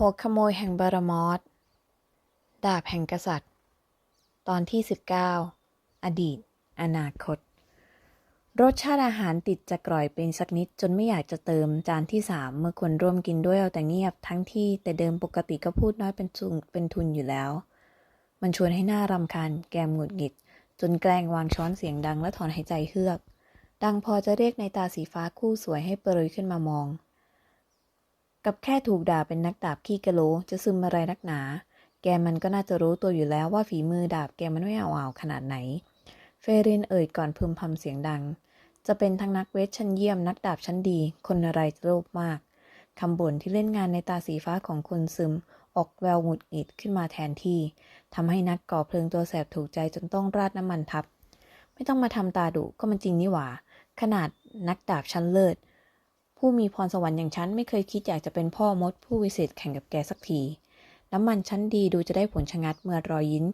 หัวขโมยแห่งบารมอสดาบแห่งกษัตริย์ ตอนที่ 19 อดีต อนาคต รสชาติอาหารติดจะกร่อยเป็นสักนิดจนไม่อยากจะเติมจานที่สามเมื่อคนร่วมกินด้วยเอาแต่เงียบทั้งที่แต่เดิมปกติก็พูดน้อยเป็นทุนเป็นทุนอยู่แล้ว มันชวนให้หน้ารำคาญแกมหงุดหงิด จนแกล้งวางช้อนเสียงดังและถอนหายใจเฮือก ดังพอจะเรียกในตาสีฟ้าคู่สวยให้เปรยขึ้นมามอง กับแค่ถูกด่าเป็นนักดาบขี้กะโหลจะซึมอะไรนักหนา แกมันก็น่าจะรู้ตัวอยู่แล้วว่าฝีมือดาบแกมันไม่เอาเอาขนาดไหน เฟรินเอ่ยก่อนพึมพำเสียงดัง จะเป็นทั้งนักเวทชั้นเยี่ยมนักดาบชั้นดี คนอะไรจะโลภมากคำบ่นที่เล่นงานในตาสีฟ้าของคนซึม ออกแววหงุดหงิดขึ้นมาแทนที่ทำให้นักก่อเพลิงตัวแสบถูกใจจนต้องราดน้ำมันทับ ไม่ต้องมาทำตาดุก็มันจริงนี่หว่า ขนาดนักดาบชั้นเลิศ ผู้มีพรสวรรค์อย่างฉันไม่เคยคิดอยากจะเป็นพ่อมดผู้วิเศษแข่งกับแกสักที น้ำมันชั้นดีดูจะได้ผลชะงัดเมื่อรอยยิ้น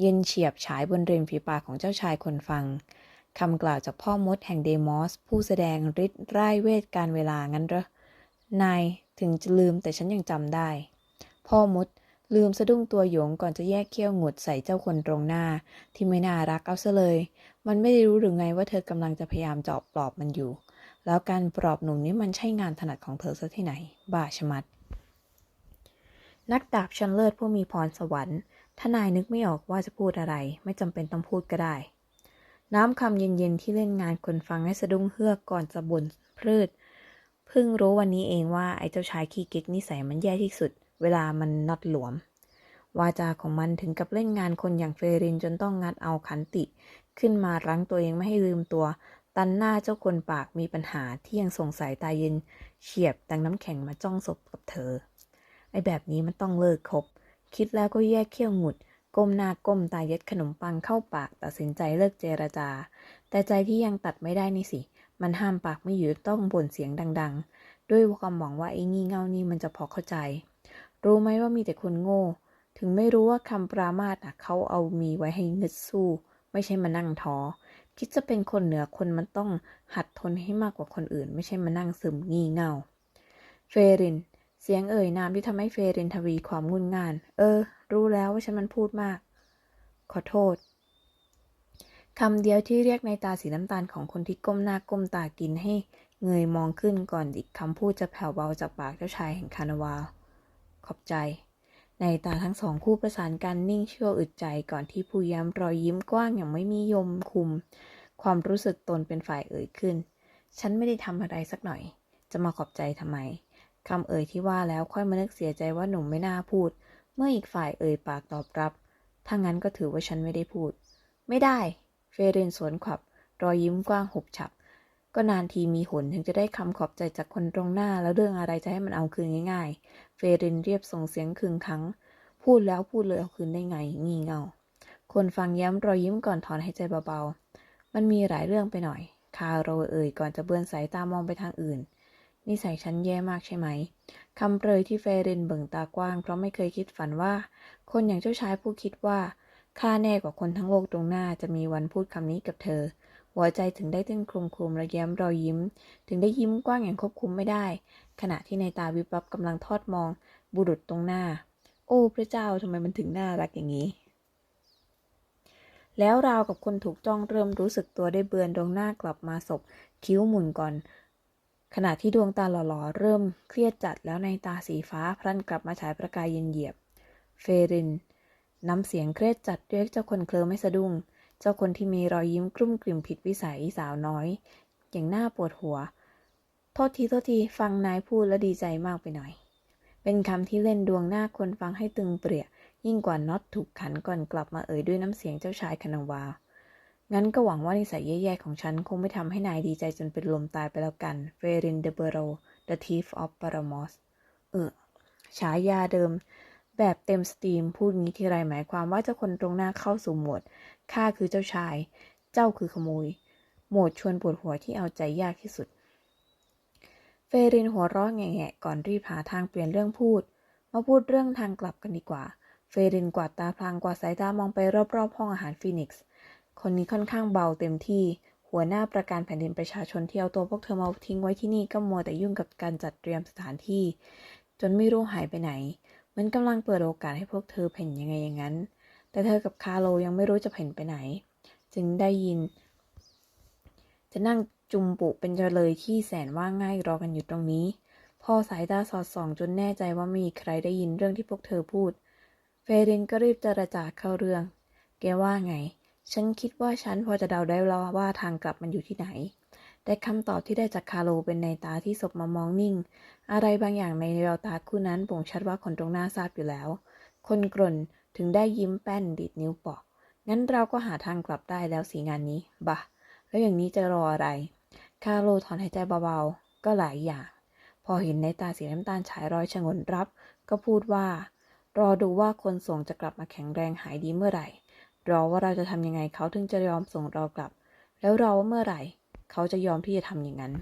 เย็นเฉียบฉายบนเริมฝีปากของเจ้าชายคนฟังคำกล่าวจากพ่อมดแห่งเดมอส ผู้แสดงฤทธิ์ไร่ายเวทการเวลางั้นเหรอนายถึงจะลืมแต่ฉันยังจำได้ พ่อมดลืมสะดุ้งตัวหยงก่อนจะแยกเขี้ยวงดใส่เจ้าคนตรงหน้า ที่ไม่น่ารักเอาซะเลย มันไม่ได้รู้หรือไงว่าเธอกำลังจะพยายามเจาะปลอบมันอยู่ แล้วการปลอบหนุ่มนี้มันใช่งานถนัดของเธอซะที่ไหน บ้าชะมัด นักดาบชั้นเลิศผู้มีพรสวรรค์ถ้านายนึกไม่ออกว่าจะพูดอะไร ไม่จำเป็นต้องพูดก็ได้ น้ำคำเย็นๆที่เล่นงานคนฟังให้สะดุ้งเฮือกก่อนจะบ่นพลืดเพิ่งรู้วันนี้เองว่าไอ้เจ้าชายขี้เก๊กนิสัยมันแย่ที่สุด เวลามันน็อตหลวม วาจาของมันถึงกับเล่นงานคนอย่างเฟรินจนต้องงัดเอาขันติ ขึ้นมารั้งตัวเองไม่ให้ลืมตัว ตันหน้าเจ้าคนปากมีปัญหาที่ยังส่งสายตาเย็นเฉียบดังน้ำแข็งมาจ้องศพกับเธอ ไอ้แบบนี้มันต้องเลิกคบ คิดแล้วก็แยกเขี้ยวหงุด ก้มหน้าก้มตาย็ดขนมปังเข้าปากตัดสินใจเลิกเจรจา แต่ใจที่ยังตัดไม่ได้นี่สิ มันห้ามปากไม่อยู่ต้องบ่นเสียงดัง ๆ ด้วยความหวังว่าไอ้งี่เง่านี่มันจะพอเข้าใจ รู้ไหมว่ามีแต่คนโง่ ถึงไม่รู้ว่าคำปรามาสอะเขาเอามีไว้ให้นึกสู้ ไม่ใช่มานั่งท้อ คิดจะเป็นคนเหนือคนมันต้องหัดทนให้มากกว่าคนอื่น ไม่ใช่มานั่งซึมงี่เง่า เฟริน เสียงเอ่ยนามที่ทำให้เฟรินทวีความงุนงาน เออ รู้แล้วว่าฉันมันพูดมาก ขอโทษคำเดียวที่เรียกในตาสีน้ำตาลของคนที่ก้มหน้าก้มตากินให้เงยมองขึ้นก่อนอีกคำพูดจะแผ่วเบาจากปากเจ้าชายแห่งคานาวาลขอบใจ ในตาทั้งสองคู่ประสานกันนิ่งชั่วอึดใจก่อนที่ผู้ย้ำรอยยิ้มกว้างอย่างไม่มียมคุม ความรู้สึกตนเป็นฝ่ายเอ่ยขึ้น ฉันไม่ได้ทำอะไรสักหน่อย จะมาขอบใจทำไมคำเอ่ยที่ว่าแล้วค่อยมานึกเสียใจว่าหนุ่มไม่น่าพูด เมื่ออีกฝ่ายเอ่ยปากตอบรับ ถ้างั้นก็ถือว่าฉันไม่ได้พูด ไม่ได้ เฟเรนสวนขวับ รอยยิ้มกว้างหุบฉับ ก็นานทีมีหนถึงจะได้คำขอบใจจากคนตรงหน้าแล้วเรื่องอะไรจะให้มันเอาคืนง่ายๆ เฟเรนเรียบส่งเสียงคึงคัง พูดแล้วพูดเลยเอาคืนได้ไง งี่เง่าคนฟังย้ำรอยยิ้มก่อนถอนหายใจเบาๆ มันมีหลายเรื่องไปหน่อย คาโรเอ่ยก่อนจะเบือนสายตามองไปทางอื่นนิสัยฉันแย่มากใช่ไหม คำเปรยที่เฟรินเบิ่งตากว้าง เพราะไม่เคยคิดฝันว่า คนอย่างเจ้าชายผู้คิดว่าข้าแน่กว่าคนทั้งโลกตรงหน้าจะมีวันพูดคำนี้กับเธอ หัวใจถึงได้เต้นคลุมคลุมและแย้มรอยยิ้ม ถึงได้ยิ้มกว้างอย่างควบคุมไม่ได้ ขณะที่ในตาวิบวับกำลังทอดมอง บุรุษตรงหน้า โอ้พระเจ้าทำไมมันถึงน่ารักอย่างนี้ แล้วราวกับคนถูกจ้องเริ่มรู้สึกตัวได้เบือนดวงหน้ากลับมาศพคิ้วหมุนก่อน ขณะที่ดวงตาหล่อๆ เริ่มเครียดจัดแล้วในตาสีฟ้าพลันกลับมาฉายประกายเย็นเหยียบ เฟริน น้ำเสียงเครียดจัดเรียกเจ้าคนเคลิ้มไม่สะดุ้ง เจ้าคนที่มีรอยยิ้มกลุ้มกลิ่มผิดวิสัยสาวน้อย อย่างน่าปวดหัว โทษทีโทษทีฟังนายพูดแล้วดีใจมากไปหน่อย เป็นคำที่เล่นดวงหน้าคนฟังให้ตึงเปรียยิ่งกว่าน็อตถูกขันก่อนกลับมาเอ่ยด้วยน้ำเสียงเจ้าชายคนังวา งั้นก็หวังว่านิสัยแย่ๆของฉันคงไม่ทำให้นายดีใจจนเป็นลมตายไปแล้วกัน เฟรินเดเบโร The Thief of Paramos เออฉายาเดิม แบบเต็มสตรีมพูดงี้ทีไรหมายความว่าเจ้าคนตรงหน้าเข้าสู่โหมดข้าคือเจ้าชาย เจ้าคือขโมย โหมดชวนปวดหัวที่เอาใจยากที่สุด เฟรินหัวเราะแง่ๆก่อนรีบหาทางเปลี่ยนเรื่องพูด มาพูดเรื่องทางกลับกันดีกว่า เฟรินกวาดตาพลางกวาดสายตามองไปรอบๆห้องอาหารฟีนิกซ์ คนนี้ค่อนข้างเบาเต็มที่ หัวหน้าประการแผ่นดินประชาชนที่เอาตัวพวกเธอมาทิ้งไว้ที่นี่ก็มัวแต่ยุ่งกับการจัดเตรียมสถานที่ จนไม่รู้หายไปไหน มือนกำลังเปิดโอกาสให้พวกเธอเพ่นยังไงอย่างนั้น แต่เธอกับคาร์โลยังไม่รู้จะเพ่นไปไหน จึงได้ยิน จะนั่งจุมปุเป็นเจเลยที่แสนว่าง่ายรอกันอยู่ตรงนี้ พอสายตาสอดส่องจนแน่ใจว่าไม่มีใครได้ยินเรื่องที่พวกเธอพูด เฟรินก็รีบเจรจาเข้าเรื่อง แกว่าไง ฉันคิดว่าฉันพอจะเดาได้แล้วว่าทางกลับมันอยู่ที่ไหน แต่คำตอบที่ได้จากคาร์โลเป็นในตาที่ศพมามองนิ่ง อะไรบางอย่างในแววตาคู่นั้นบ่งชัดว่าคนตรงหน้าทราบอยู่แล้ว คนกล่นถึงได้ยิ้มแป้นดีดนิ้วปอก งั้นเราก็หาทางกลับได้แล้วสีงานนี้ บะ แล้วอย่างนี้จะรออะไร คาร์โลถอนหายใจเบาๆ ก็หลายอย่าง พอเห็นในตาสีน้ำตาลฉายรอยชงนรับ ก็พูดว่า รอดูว่าคนส่งจะกลับมาแข็งแรงหายดีเมื่อไหร่ รอว่าเราจะทำยังไงเขาถึงจะยอมส่งเรากลับ แล้วรอว่าเมื่อไหร่ เขาจะยอมที่จะทำอย่างนั้น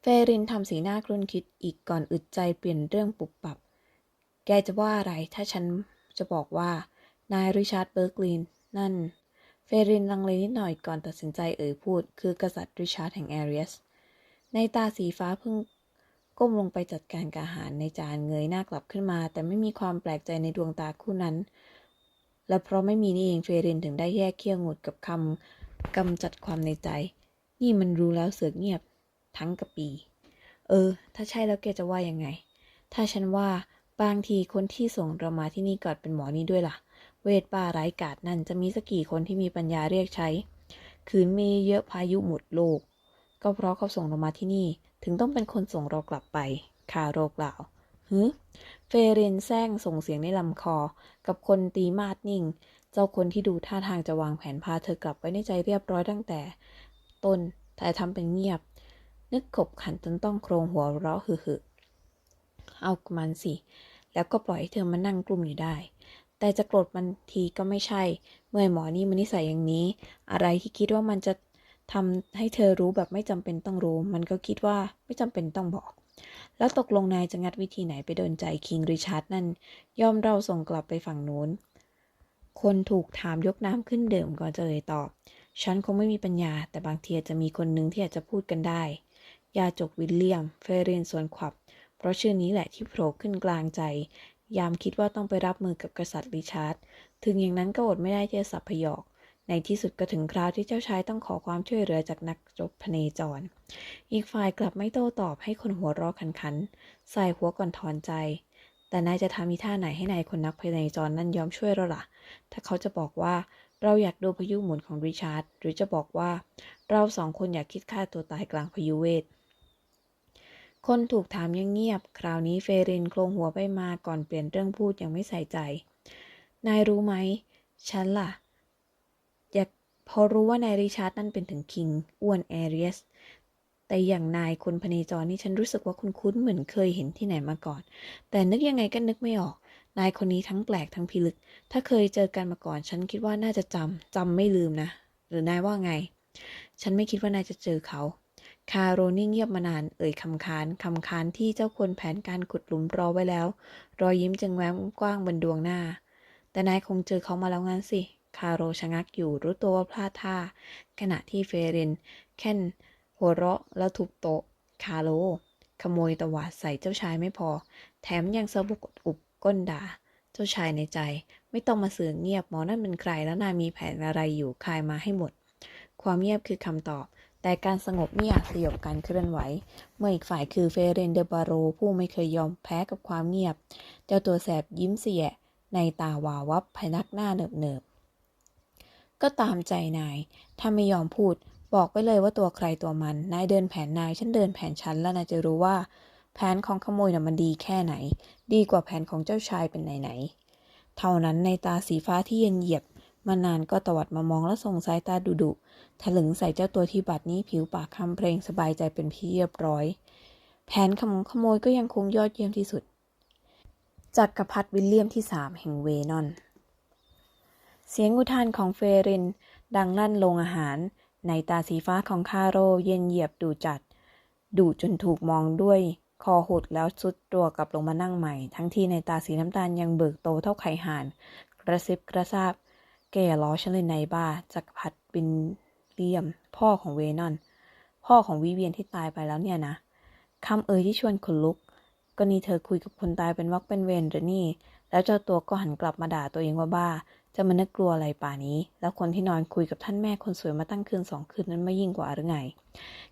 เฟรินทำสีหน้าครุ่นคิดอีกก่อนอึดใจเปลี่ยนเรื่องปุบปับ แกจะว่าอะไรถ้าฉันจะบอกว่านายริชาร์ดเบิร์กลินนั่น เฟรินลังเลนิดหน่อยก่อนตัดสินใจเอ่ยพูด คือกษัตริย์ริชาร์ดแห่งแอเรียส ในตาสีฟ้าเพิ่งก้มลงไปจัดการกาหารในจานเงยหน้ากลับขึ้นมา แต่ไม่มีความแปลกใจในดวงตาคู่นั้น และเพราะไม่มีนี่เองเฟรินถึงได้แยกเขี้ยวหงุดกับคำ กำจัดความในใจ นี่มันรู้แล้วเสือกเงียบ ทั้งกะปี เออ ถ้าใช่แล้วแกจะว่ายังไง ถ้าฉันว่าบางทีคนที่ส่งเรามาที่นี่ก่อนเป็นหมอนี่ด้วยล่ะ เวทป่าไร้กาดนั่นจะมีสักกี่คนที่มีปัญญาเรียกใช้ คืนมีเยอะพายุหมดโลก ก็เพราะเขาส่งเรามาที่นี่ ถึงต้องเป็นคนส่งเรากลับไปคาโรกล่าว ฮึเฟเรนแซงส่งเสียงในลำคอ กับคนตีมาดนิ่ง เจ้าคนที่ดูท่าทางจะวางแผนพาเธอกลับไว้ในใจเรียบร้อยตั้งแต่ ต้นแต่ทำเป็นเงียบ นึกขบขันจนต้องโครงหัวเราะหึๆเอามันสิ แล้วก็ปล่อยให้เธอมานั่งกลุ่มอยู่ได้ แต่จะโกรธมันทีก็ไม่ใช่ เมื่อหมอนี่มันนิสัยอย่างนี้ อะไรที่คิดว่ามันจะทำให้เธอรู้แบบไม่จำเป็นต้องรู้ มันก็คิดว่าไม่จำเป็นต้องบอก แล้วตกลงนายจะงัดวิธีไหนไปโดนใจคิงริชาร์ดนั่นยอมเราส่งกลับไปฝั่งนู้น คนถูกถามยกน้ำขึ้นเดิมก่อนจะเลยตอบ ฉันคงไม่มีปัญญา แต่บางทีอาจจะมีคนหนึ่งที่อาจจะพูดกันได้ ยาจกวิลเลียม เฟเรนสวนขวับ เพราะชื่อนี้แหละที่โผล่ขึ้นกลางใจ ยามคิดว่าต้องไปรับมือกับกษัตริย์ริชาร์ด ถึงอย่างนั้นก็อดไม่ได้ที่จะสับพยอก ในที่สุดก็ถึงคราวที่เจ้าชายต้องขอความช่วยเหลือจากนักรบพเนจร อีกฝ่ายกลับไม่โต้ตอบให้คนหัวเราะขันขัน ใส่หัวก่อนถอนใจ แต่นายจะทำมีท่าไหนให้นายคนนักพเนจรนั่นยอมช่วยเราล่ะ ถ้าเขาจะบอกว่าเราอยากดูพายุหมุนของริชาร์ด หรือจะบอกว่า เราสองคนอยากคิดฆ่าตัวตายกลางพายุเวท คนถูกถามยังเงียบ คราวนี้เฟรินโคลงหัวไปมาก่อนเปลี่ยนเรื่องพูดยังไม่ใส่ใจ นายรู้ไหม ฉันล่ะ พอรู้ว่านายริชาร์ดนั่นเป็นถึงคิงอ้วนแอเรียส แต่อย่างนายคนพเนจรนี่ฉันรู้สึกว่าคุณคุ้นเหมือนเคยเห็นที่ไหนมาก่อน แต่นึกยังไงก็นึกไม่ออก นายคนนี้ทั้งแปลกทั้งพิลึก ถ้าเคยเจอกันมาก่อน ฉันคิดว่าน่าจะจำจำไม่ลืมนะ หรือนายว่าไง ฉันไม่คิดว่านายจะเจอเขาคาโรนี่งเงียบมานาน เอ่ยคำค้านคำค้านที่เจ้าควรแผนการขุดหลุมรอไว้แล้ว รอยยิ้มจึงแววกว้างบนดวงหน้า แต่นายคงเจอเขามาแล้วงั้นสิ คาโรชะงักอยู่รู้ตัวว่าพลาดท่า ขณะที่เฟเรนแค่นหัวเราะแล้วทุบโต๊ะ คาโรขโมยตวาดใส่เจ้าชายไม่พอ แถมยังสะบุกอุบก้นด่า เจ้าชายในใจ ไม่ต้องมาเสือเงียบหมอนั่นเป็นใครแล้วนายมีแผนอะไรอยู่คายมาให้หมด ความเงียบคือคำตอบ แต่การสงบไม่อาจสยบการเคลื่อนไหว เมื่ออีกฝ่ายคือเฟเรนเดบาโรผู้ไม่เคยยอมแพ้กับความเงียบ เจ้าตัวแสบยิ้มเสียในตาวาวับพนักหน้าเนิบๆ ก็ตามใจนาย ถ้าไม่ยอมพูด บอกไปเลยว่าตัวใครตัวมัน นายเดินแผนนาย ฉันเดินแผนฉัน แล้วนายจะรู้ว่า แผนของขโมยน่ะมันดีแค่ไหน ดีกว่าแผนของเจ้าชายเป็นไหนๆ เท่านั้นในตาสีฟ้าที่เย็นเหยียบมานานก็ตวัดมามองและส่งสายตาดุดุถลึงใส่เจ้าตัวที่บัดนี้ผิวปากคำเพลงสบายใจเป็นที่เรียบร้อย แผนขโมยขโมยก็ยังคงยอดเยี่ยมที่สุดจักรพรรดิวิลเลียมที่สามแห่งเวนอน เสียงอุทานของเฟริน ดังลั่นลงอาหาร ในตาสีฟ้าของคาโรเย็นเหยียบดูจัด ดูจนถูกมองด้วย คอหดแล้วสุดตัวกลับลงมานั่งใหม่ ทั้งที่ในตาสีน้ำตาลยังเบิกโตเท่าไข่ห่าน กระซิบกระซาบ แก่ล้อฉันเลยนายบ้าจักรพรรดิบินเลียม พ่อของเวนอน พ่อของวิเวียนที่ตายไปแล้วเนี่ยนะคำเอ่ยที่ชวนขนลุก ก็นี่เธอคุยกับคนตายเป็นวักเป็นเวรหรือนี่ แล้วเจ้าตัวก็หันกลับมาด่าตัวเองว่าบ้า จะมานึกกลัวอะไรป่านี้ แล้วคนที่นอนคุยกับท่านแม่คนสวยมาตั้งคืนสองคืนนั้นไม่ยิ่งกว่าหรือไง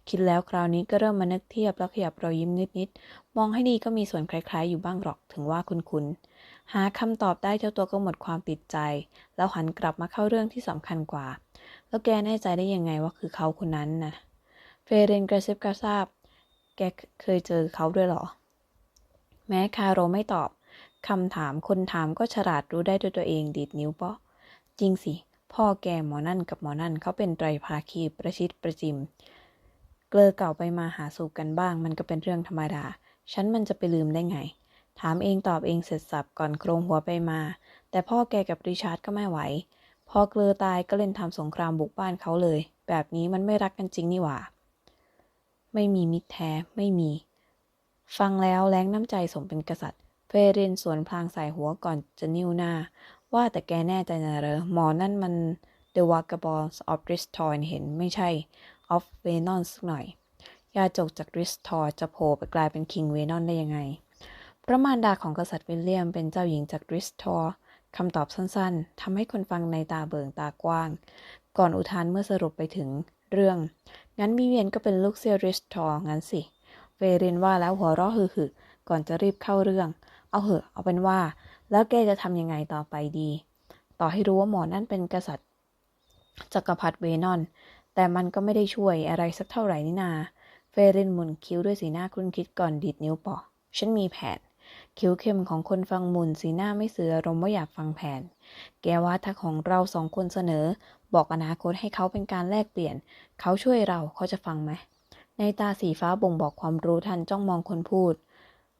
คิดแล้วคราวนี้ก็เริ่มมานึกเทียบแล้วขยับรอยยิ้มนิดๆ มองให้ดีก็มีส่วนคล้ายๆ อยู่บ้างหรอกถึงว่าคุ้นๆ หาคำตอบได้เจ้าตัวก็หมดความติดใจ แล้วหันกลับมาเข้าเรื่องที่สำคัญกว่า แล้วแกแน่ใจได้ยังไงว่าคือเขาคนนั้นนะเฟเรนกระซิบกระซาบ แกเคยเจอเขาด้วยหรอ แม้คาโรไม่ตอบคำถามคนถามก็ฉลาดรู้ได้ด้วยตัวเองดีดนิ้วเปาะจริงสิ พ่อแกหมอนั่นกับหมอนั่นเขาเป็นไตรภาคีประชิดประจิม เกลอเก่าไปมาหาสู่กันบ้าง มันก็เป็นเรื่องธรรมดา ฉันมันจะไปลืมได้ไง ถามเองตอบเองเสร็จสับก่อนโครงหัวไปมา แต่พ่อแกกับริชาร์ดก็ไม่ไหว พอเกลอตายก็เล่นทำสงครามบุกบ้านเขาเลย แบบนี้มันไม่รักกันจริงนี่หว่า ไม่มีมิตรแท้ไม่มี ฟังแล้วแรงน้ำใจสมเป็นกษัตริย์เฟเรนสวนพลางใส่หัวก่อนจะนิ้วหน้า ว่าแต่แกแน่ใจนะเหรอหมอนั่นมัน The Vagabonds of Ristor เห็นไม่ใช่ of Venon สักหน่อย ยาจกจาก Ristor จะโผล่ไปกลายเป็น King Venon ได้ยังไง พระมารดาของกษัตริย์วิลเลียมเป็นเจ้าหญิงจาก Ristor คำตอบสั้นๆทำให้คนฟังในตาเบิงตากว้าง ก่อนอุทานเมื่อสรุปไปถึงเรื่อง งั้นวิเวียนก็เป็นลูกเซียริสทอร์งั้นสิ เฟเรนว่าแล้วหัวเราะหึ่ๆก่อนจะรีบเข้าเรื่อง เอาเหอะเอาเป็นว่า แล้วแกจะทำยังไงต่อไปดี ต่อให้รู้ว่าหมอนั่นเป็นกษัตริย์จักรพรรดิเวนอน แต่มันก็ไม่ได้ช่วยอะไรสักเท่าไหร่นี่นา เฟเรนหมุนคิ้วด้วยสีหน้าครุ่นคิดก่อนดีดนิ้วปอฉันมีแผนคิ้วเข้มของคนฟังหมุนสีหน้าไม่เสืออารมณ์ว่าอยากฟังแผน แกว่าถ้าของเราสองคนเสนอ บอกอนาคตให้เขาเป็นการแลกเปลี่ยน เขาช่วยเราเขาจะฟังไหม ในตาสีฟ้าบ่งบอกความรู้ทันจ้องมองคนพูด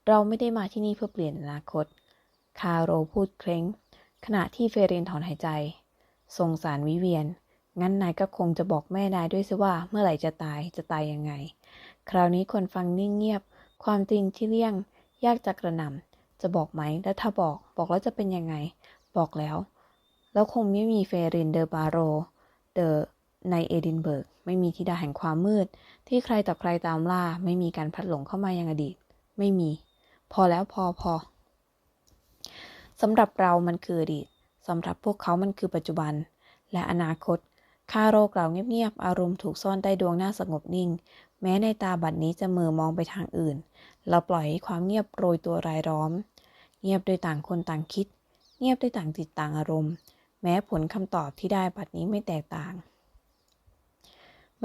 เราไม่ได้มาที่นี่เพื่อเปลี่ยนอนาคต คาโรพูดเคร่ง ขณะที่เฟเรนถอนหายใจ สงสารวิเวียน งั้นนายก็คงจะบอกแม่นายด้วยสิว่าเมื่อไหร่จะตายจะตายยังไง คราวนี้คนฟังนิ่งเงียบ ความจริงที่เลี่ยง ยากจะกระหน่ำจะบอกไหม และถ้าบอก บอกแล้วจะเป็นยังไง บอกแล้ว แล้วคงไม่มีเฟเรนเดอบาโร เดอ ในเอดินเบิร์กไม่มีธิดาแห่งความมืด ที่ใครต่อใครตามล่า ไม่มีการพัดหลงเข้ามายังอดีต ไม่มี พอแล้วพอพอสำหรับเรามันคืออดีตสำหรับพวกเขามันคือปัจจุบัน และอนาคตคาโรกล่าวเงียบๆ อารมณ์ถูกซ่อนใต้ดวงหน้าสงบนิ่ง แม้ในตาบัดนี้จะมือมองไปทางอื่น เราปล่อยให้ความเงียบโรยตัวรายล้อม เงียบโดยต่างคนต่างคิด เงียบด้วยต่างจิตต่างอารมณ์ แม้ผลคำตอบที่ได้บัดนี้ไม่แตกต่าง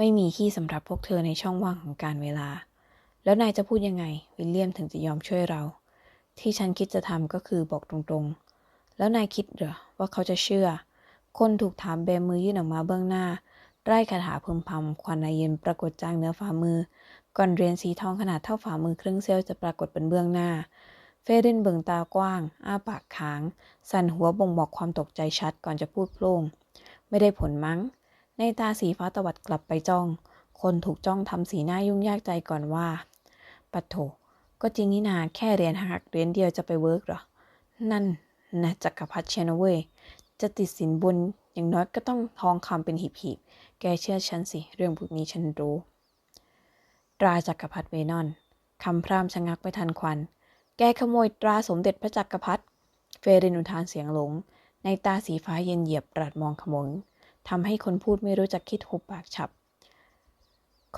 ไม่มีที่สำหรับพวกเธอในช่องว่างของการเวลา แล้วนายจะพูดยังไง วิลเลียมถึงจะยอมช่วยเรา ที่ฉันคิดจะทำก็คือบอกตรงๆ แล้วนายคิดเหรอว่าเขาจะเชื่อ คนถูกถามแบมือยื่นออกมาเบื้องหน้า ไร่คาถาพึมพำควันเย็นปรากฏจางเนื้อฝ่ามือ ก่อนเรียนสีทองขนาดเท่าฝ่ามือครึ่งเซลจะปรากฏเป็นเบื้องหน้าเฟเรนเบิงตากว้าง อ้าปากค้าง สั่นหัวบ่งบอกความตกใจชัดก่อนจะพูดโพล่ง ไม่ได้ผลมั้ง ในตาสีฟ้าตวัดกลับไปจ้อง คนถูกจ้องทำสีหน้ายุ่งยากใจก่อนว่า ปัดโถ ก็จริงนี่นาแค่เรียนหักเรียนเดียวจะไปเวิร์กเหรอ นั่นนะจักรพรรดิเชนเวยจะติดสินบนอย่างน้อยก็ต้องทองคำเป็นหีบๆ แกเชื่อฉันสิ เรื่องพวกนี้ฉันรู้ ตราจักรพรรดิเวนอนคำพร่ำชะงักไปทันควัน แกขโมยตราสมเด็จพระจักรพรรดิ เฟรินอุทานเสียงหลง ในตาสีฟ้าเย็นเหยียบปรัดมองขมง ทำให้คนพูดไม่รู้จักคิดหุบปากฉับ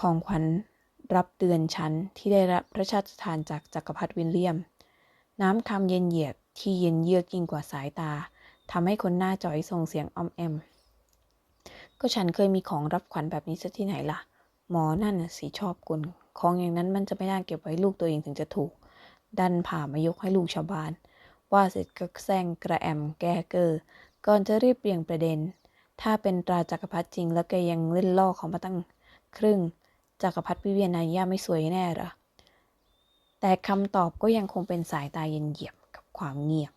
ของขวัญรับเตือนฉันที่ได้รับพระราชทานจากจักรพรรดิวิลเลียม น้ำคำเย็นเหยียบที่เย็นเยือกยิ่งกว่าสายตาทำให้คนหน้าจ่อยส่งเสียงอ้อมแอม ก็ฉันเคยมีของรับขวัญแบบนี้ซะที่ไหนล่ะ หมอนั่นสีชอบกุลของอย่างนั้นมันจะไม่น่าเก็บไว้ลูกตัวเองถึงจะถูก ดันผ่ามายกให้ลูกชาวบ้าน ว่าเสร็จก็แซงกระแอมแกเกอร์ก่อนจะรีบเปลี่ยงประเด็น ถ้าเป็นตราจักรพรรดิจริง แล้วแกยังเล่นล่อเขามาตั้งครึ่ง จักรพรรดิวิเวียนายาไม่สวยแน่หรอ แต่คำตอบก็ยังคงเป็นสายตาเย็นเหยียบกับความเงียบ